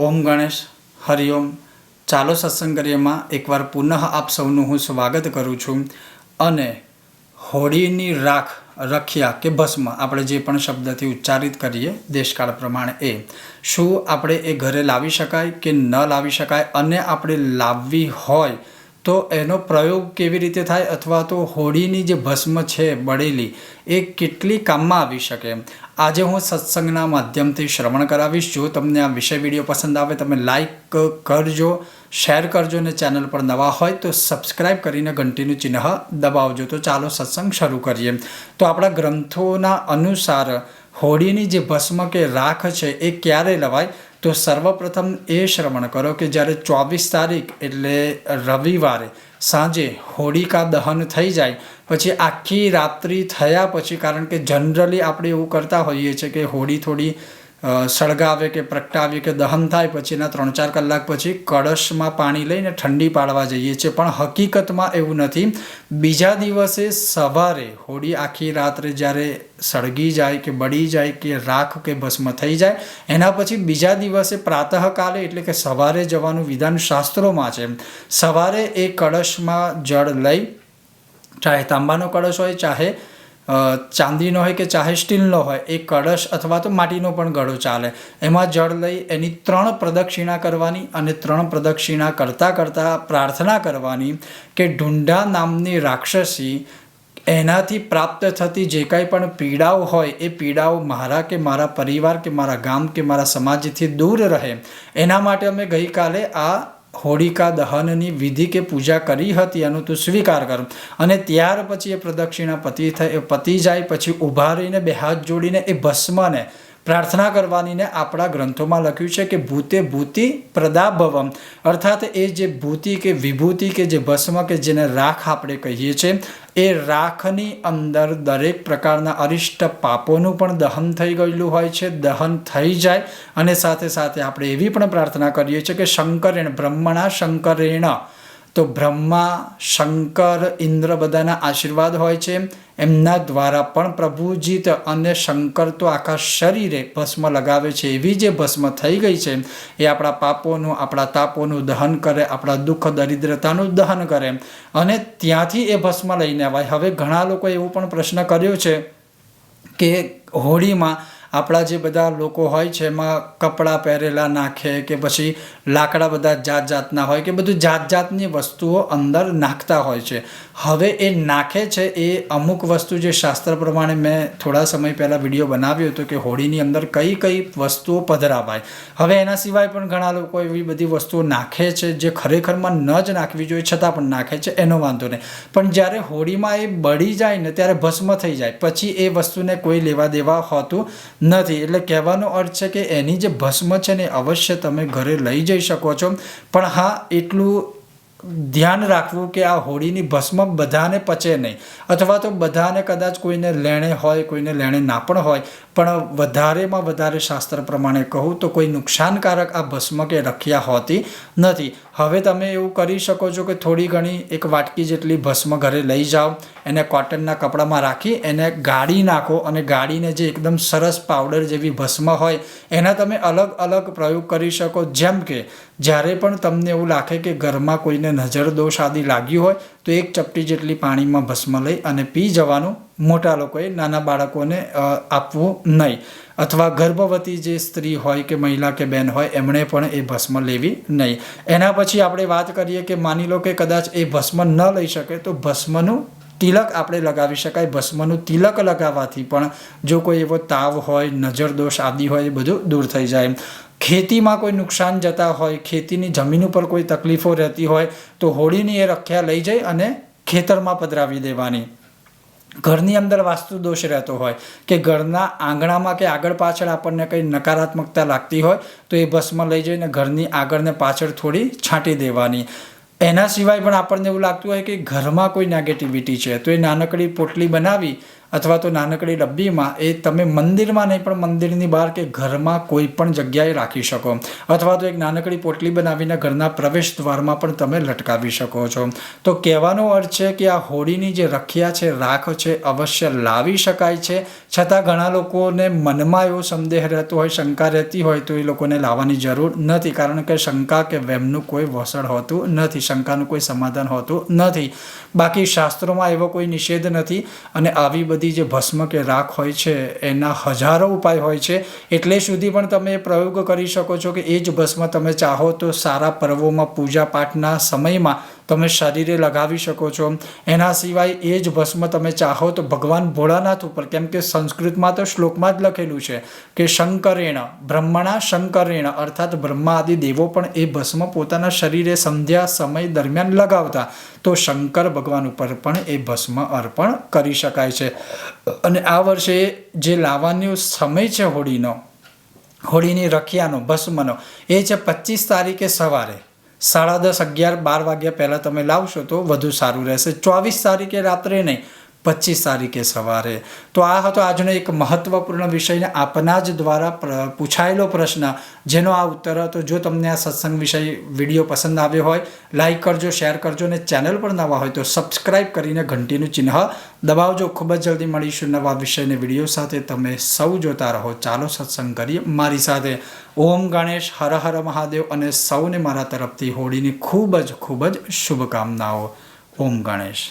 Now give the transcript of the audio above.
ઓમ ગણેશ હરિઓમ ચાલો સત્સંગ કરીએમાં એકવાર પુનઃ આપ સૌનું હું સ્વાગત કરું છું. અને હોળીની રાખ રખ્યા કે ભસ્મ આપણે જે પણ શબ્દથી ઉચ્ચારિત કરીએ દેશકાળ પ્રમાણે એ. શું આપણે એ ઘરે લાવી શકાય કે ન લાવી શકાય? અને આપણે લાવવી હોય તો એનો પ્રયોગ કેવી રીતે થાય અથવા તો હોળીની જે ભસ્મ છે બળેલી, એ કેટલી કામમાં આવી શકે આજે હું સત્સંગના માધ્યમથી શ્રવણ કરાવીશ. જો તમને આ વિષય વીડિયો પસંદ આવે, તમે લાઈક કરજો, શેર કરજો અને ચેનલ પર નવા હોય તો સબસ્ક્રાઇબ કરીને ઘંટીનું ચિહ્ન દબાવજો. તો ચાલો સત્સંગ શરૂ કરીએ. તો આપણા ગ્રંથોના અનુસાર હોળીની જે ભસ્મ કે રાખ છે, એ ક્યારે લવાય? તો સર્વપ્રથમ એ શ્રવણ કરો કે જ્યારે ચોવીસ તારીખ એટલે રવિવારે સાંજે હોળિકા દહન થઈ જાય, પછી આખી રાત્રિ થયા પછી, કારણ કે જનરલી આપણે એવું કરતા હોઈએ છીએ કે હોળી થોડી સળગાવે કે પ્રગટાવે કે દહન થાય પછી એના ત્રણ ચાર કલાક પછી કળશમાં પાણી લઈને ઠંડી પાડવા જઈએ છીએ. પણ હકીકતમાં એવું નથી. બીજા દિવસે સવારે હોળી આખી રાત્રે જ્યારે સળગી જાય કે બળી જાય કે રાખ કે ભસ્મ થઈ જાય, એના પછી બીજા દિવસે પ્રાતઃકાલે એટલે કે સવારે જવાનું વિધાન શાસ્ત્રોમાં છે. સવારે એ કળશમાં જળ લઈ, ચાહે તાંબાનો કળશ હોય, ચાહે ચાંદીનો હોય કે ચાહે સ્ટીલનો હોય, એ કળશ અથવા તો માટીનો પણ ગળો ચાલે. એમાં જળ લઈ એની ત્રણ પ્રદક્ષિણા કરવાની અને ત્રણ પ્રદક્ષિણા કરતાં કરતાં પ્રાર્થના કરવાની કે ઢુંઢા નામની રાક્ષસી એનાથી પ્રાપ્ત થતી જે કાંઈ પણ પીડાઓ હોય, એ પીડાઓ મારા કે મારા પરિવાર કે મારા ગામ કે મારા સમાજથી દૂર રહે. એના માટે અમે ગઈકાલે આ હોળિકા દહનની વિધિ કે પૂજા કરી હતી એનું તું સ્વીકાર કર. અને ત્યાર પછી એ પ્રદક્ષિણા પતિ થાય પતિ જાય, પછી ઊભા રહીને બે હાથ જોડીને એ ભસ્મને પ્રાર્થના કરવાની ને આપણા ગ્રંથોમાં લખ્યું છે કે ભૂતે ભૂતિ પ્રદાભવમ. અર્થાત એ જે ભૂતિ કે વિભૂતિ કે જે ભસ્મ કે જેને રાખ આપણે કહીએ છીએ, એ રાખની અંદર દરેક પ્રકારના અરિષ્ટ પાપોનું પણ દહન થઈ ગયેલું હોય છે, દહન થઈ જાય. અને સાથે સાથે આપણે એવી પણ પ્રાર્થના કરીએ છીએ કે શંકરેણ બ્રહ્મણા શંકરેણ. તો બ્રહ્મા, શંકર, ઇન્દ્ર બધાના આશીર્વાદ હોય છે. એમના દ્વારા પણ પ્રભુજીત અને શંકર તો આખા શરીરે ભસ્મ લગાવે છે. એવી જે ભસ્મ થઈ ગઈ છે, એ આપણા પાપોનું, આપણા તાપોનું દહન કરે, આપણા દુઃખ, દરિદ્રતાનું દહન કરે. અને ત્યાંથી એ ભસ્મ લઈને આવે હવે ઘણા લોકો એવો પણ પ્રશ્ન કર્યો છે કે હોળીમાં આપણા જે બધા લોકો હોય છે, એમાં કપડાં પહેરેલા નાખે કે પછી લાકડા બધા જાત જાતના હોય કે બધું જાત જાતની વસ્તુઓ અંદર નાખતા હોય છે. હવે એ નાખે છે એ અમુક વસ્તુ જે શાસ્ત્ર પ્રમાણે મેં થોડા સમય પહેલાં વીડિયો બનાવ્યો હતો કે હોળીની અંદર કઈ કઈ વસ્તુઓ પધરાવાય. હવે એના સિવાય પણ ઘણા લોકો એવી બધી વસ્તુઓ નાખે છે જે ખરેખરમાં ન જ નાખવી જોઈએ, છતાં પણ નાખે છે, એનો વાંધો નહીં. પણ જ્યારે હોળીમાં એ બળી જાય ને ત્યારે ભસ્મ થઈ જાય. પછી એ વસ્તુને કોઈ લેવા દેવા હોતું નથી. એટલે કહેવાનો અર્થ છે કે એની જે ભસ્મ છે ને અવશ્ય તમે ઘરે લઈ જઈ શકો છો. પણ હા, એટલું ધ્યાન રાખવું કે આ હોળીની ભસ્મ બધાને પચે નહીં. અથવા તો બધાને કદાચ કોઈને લેણે હોય, કોઈને લેણે ના પણ હોય. પણ વધારેમાં વધારે શાસ્ત્ર પ્રમાણે કહું તો કોઈ નુકસાનકારક આ ભસ્મ કે રખિયા હોતી નથી. હવે તમે એવું કરી શકો છો કે થોડી ઘણી એક વાટકી જેટલી ભસ્મ ઘરે લઈ જાઓ, એને કોટનના કપડામાં રાખી, એને ગાળી નાખો અને ગાળીને જે એકદમ સરસ પાવડર જેવી ભસ્મ હોય, એના તમે અલગ અલગ પ્રયોગ કરી શકો. જેમ કે, જ્યારે પણ તમને એવું લાગે કે ઘરમાં કોઈને નજર દોષ આદિ લાગ્યું હોય તો એક ચપટી જેટલી પાણીમાં ભસ્મ લઈ અને પી જવાનું મોટા લોકોએ, નાના બાળકોને આપવું નહીં. અથવા ગર્ભવતી જે સ્ત્રી હોય કે મહિલા કે બેન હોય, એમણે પણ એ ભસ્મ લેવી નહીં. એના પછી આપણે વાત કરીએ કે માની લો કે કદાચ એ ભસ્મ ન લઈ શકે, તો ભસ્મનું તિલક આપણે લગાવી શકાય. ભસ્મનું તિલક લગાવવાથી પણ જો કોઈ એવો તાવ હોય નજર દોષ આદિ હોય, એ બધું દૂર થઈ જાય. ખેતીમાં કોઈ નુકસાન જતા હોય, ખેતીની જમીન ઉપર કોઈ તકલીફો રહેતી હોય, તો હોળીની એ રખ્યા લઈ જઈ અને ખેતરમાં પધરાવી દેવાની. ઘરની અંદર વાસ્તુ દોષ રહેતો હોય કે ઘરના આંગણામાં કે આગળ પાછળ આપણને કંઈ નકારાત્મકતા લાગતી હોય, તો એ ભસ્મ લઈ જઈને ઘરની આગળને પાછળ થોડી છાંટી દેવાની. એના સિવાય પણ આપણને એવું લાગતું હોય કે ઘરમાં કોઈ નેગેટિવિટી છે, તો એ નાનકડી પોટલી બનાવી અથવા તો નાનકડી ડબ્બીમાં એ તમે મંદિરમાં નહીં, પણ મંદિરની બહાર કે ઘરમાં કોઈ પણ જગ્યાએ રાખી શકો. અથવા તો એક નાનકડી પોટલી બનાવીને ઘરના પ્રવેશ દ્વારમાં પણ તમે લટકાવી શકો છો. તો કહેવાનો અર્થ છે કે આ હોળીની જે રખિયા છે, રાખ છે, અવશ્ય લાવી શકાય છે. છતાં ઘણા લોકોને મનમાં એવો સંદેહ રહેતો હોય, શંકા રહેતી હોય, તો એ લોકોને લાવવાની જરૂર નથી. કારણ કે શંકા કે વેમનું કોઈ વસળ હોતું નથી, શંકાનું કોઈ સમાધાન હોતું નથી. બાકી શાસ્ત્રોમાં એવો કોઈ નિષેધ નથી. અને આવી બધી જે ભસ્મ કે રાખ હોય છે, એના હજારો ઉપાય હોય છે, એટલે સુધી પણ તમે પ્રયોગ કરી શકો છો કે એ જ ભસ્મ તમે ચાહો તો સારા પર્વોમાં પૂજા પાઠના સમયમાં તમે શરીરે લગાવી શકો છો. એના સિવાય એ જ ભસ્મ તમે ચાહો તો ભગવાન ભોળાનાથ ઉપર, કેમ કે સંસ્કૃતમાં તો શ્લોકમાં જ લખેલું છે કે શંકરેણ, બ્રહ્મણા શંકરેણ, અર્થાત બ્રહ્મા આદિ દેવો પણ એ ભસ્મ પોતાના શરીરે સંધ્યા સમય દરમિયાન લગાવતા. તો શંકર ભગવાન ઉપર પણ એ ભસ્મ અર્પણ કરી શકાય છે. અને આ વર્ષે જે લાવવાનો સમય છે હોળીનો, હોળીની રખિયાનો, ભસ્મનો, એ છે પચીસ તારીખે સવારે. સાડા દસ અગિયાર બાર વાગ્યા પહેલાં તમે લાવશો તો વધુ સારું રહેશે. ચોવીસ તારીખે રાત્રે નહીં પચીસ તારીખે સવારે. તો આ હતો આજનો એક મહત્વપૂર્ણ વિષયને આપના જ દ્વારા પૂછાયેલો પ્રશ્ન. જેનો આ ઉત્તર હતો. જો તમને આ સત્સંગ વિષય વીડિયો પસંદ આવ્યો હોય લાઇક કરજો શેર કરજો અને ચેનલ પર નવા હોય તો સબસ્ક્રાઈબ કરીને ઘંટીનું ચિહ્ન દબાવજો. ખૂબ જ જલ્દી મળીશું નવા વિષયને વીડિયો સાથે. તમે સૌ જોતા રહો. ચાલો સત્સંગ કરીએ મારી સાથે. ઓમ ગણેશ, હર હર મહાદેવ અને સૌને મારા તરફથી હોળીની ખૂબ જ ખૂબ જ શુભકામનાઓ. ઓમ ગણેશ.